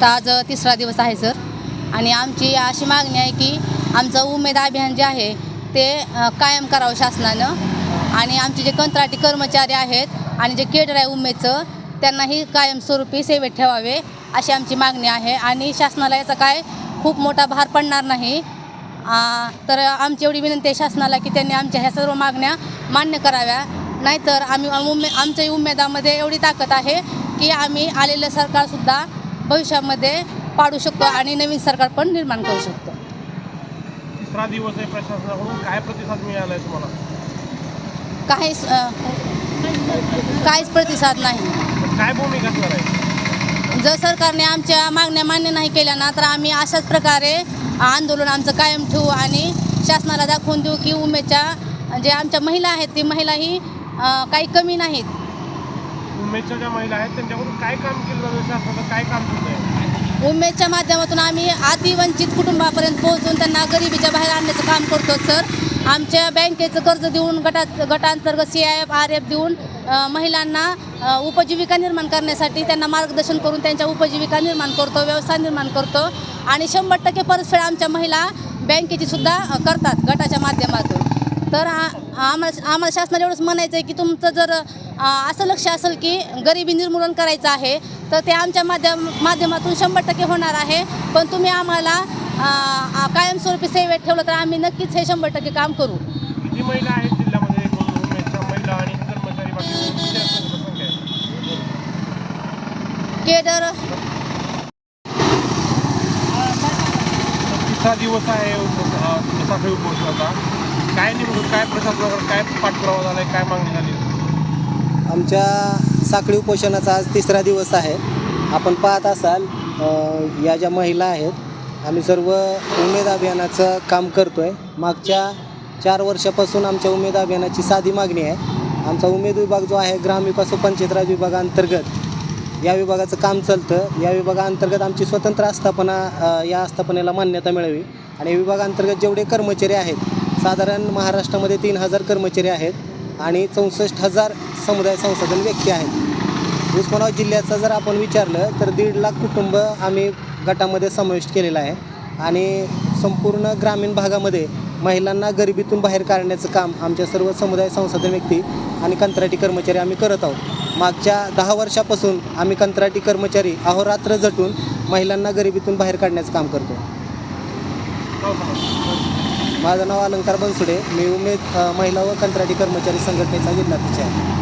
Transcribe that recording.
आता आज तिसरा दिवस आहे सर. आणि आमची अशी मागणी आहे की आमचं उमेद अभियान जे आहे ते कायम करावं शासनानं. आणि आमचे जे कंत्राटी कर्मचारी आहेत आणि जे केडर आहे उमेदचं त्यांनाही कायमस्वरूपी सेवेत ठेवावे अशी आमची मागणी आहे. आणि शासनाला याचा काय खूप मोठा भार पडणार नाही. तर आमची एवढी विनंती आहे शासनाला की त्यांनी आमच्या ह्या सर्व मागण्या मान्य कराव्या. नाहीतर आम्ही उमे आमच्या उमेदामध्ये एवढी ताकद आहे की आम्ही आलेलं सरकारसुद्धा भविष्यामध्ये पाडू शकतो आणि नवीन सरकार पण निर्माण करू शकतो. तिसरा दिवस आहे प्रशासनाकडून. काय प्रतिसाद मिळाला आहे तुम्हाला? काहीच काहीच प्रतिसाद नाही. काय भूमिका असणार आहे जर सरकारने आमच्या मागण्या मान्य नाही केल्या ना तर आम्ही अशाच प्रकारे आंदोलन आमचं कायम ठेवू आणि शासनाला दाखवून देऊ की उमेदच्या जे आमच्या महिला आहेत ती महिलाही काही कमी नाहीत. उमेदच्या ज्या महिला आहेत त्यांच्याकडून काय काम केलं जातं? शासनाचं काय काम केलं आहे? उमेदच्या माध्यमातून आम्ही आदिवंचित कुटुंबापर्यंत पोहोचून त्यांना गरिबीच्या बाहेर आणण्याचं काम करतो सर. आमच्या बँकेचं कर्ज देऊन गटात गटांतर्गत C I F R F देऊन महिलांना उपजीविका निर्माण करण्यासाठी त्यांना मार्गदर्शन करून त्यांच्या उपजीविका निर्माण करतो व्यवसाय निर्माण करतो आणि शंभर टक्के परतफेड आमच्या महिला बँकेची सुद्धा करतात गटाच्या माध्यमातून. तर हा आम्हाला आम्हाला शासनाला एवढंच म्हणायचं आहे की तुमचं जर असं लक्ष असेल की गरिबी निर्मूलन करायचं आहे तर ते आमच्या माध्यम माध्यमातून शंभर टक्के होणार आहे. पण तुम्ही आम्हाला कायमस्वरूपी सेवेत ठेवलं तर आम्ही नक्कीच हे शंभर टक्के काम करू. महिला आहेत जिल्ह्यामध्ये महिला आणि? केडर तिसरा दिवस आहे काय नेमकं काय प्रशासनाकडे काय पाठपुरावा झाला आहे काय मागणी झाली? आमच्या साखळी उपोषणाचा आज तिसरा दिवस आहे. आपण पाहत असाल अ, या ज्या महिला आहेत आम्ही सर्व उमेद अभियानाचं काम करतो आहे मागच्या चार वर्षापासून आमच्या उमेद अभियानाची साधी मागणी आहे. आमचा उमेद विभाग जो आहे ग्रामविकास व पंचायत राज विभागांतर्गत या विभागाचं काम चालतं. या विभागाअंतर्गत आमची स्वतंत्र आस्थापना अ, या आस्थापनेला मान्यता मिळावी. आणि या विभागांतर्गत जेवढे कर्मचारी आहेत साधारण महाराष्ट्रामध्ये तीन हजार कर्मचारी आहेत आणि चौसष्ट हजार समुदाय संसाधन व्यक्ती आहेत. उस्मानाबाद जिल्ह्याचं जर आपण विचारलं तर दीड लाख कुटुंब आम्ही गटामध्ये समाविष्ट केलेलं आहे. आणि संपूर्ण ग्रामीण भागामध्ये महिलांना गरिबीतून बाहेर काढण्याचं काम आमच्या सर्व समुदाय संसाधन व्यक्ती आणि कंत्राटी कर्मचारी आम्ही करत आहोत. मागच्या दहा वर्षापासून आम्ही कंत्राटी कर्मचारी अहोरात्र झटून महिलांना गरिबीतून बाहेर काढण्याचं काम करतो नाव हो, हो. माझं नाव अलंकार बनसुडे. मी उमेद महिला व कंत्राटी कर्मचारी संघटनेचा जिल्हाध्यक्ष आहे.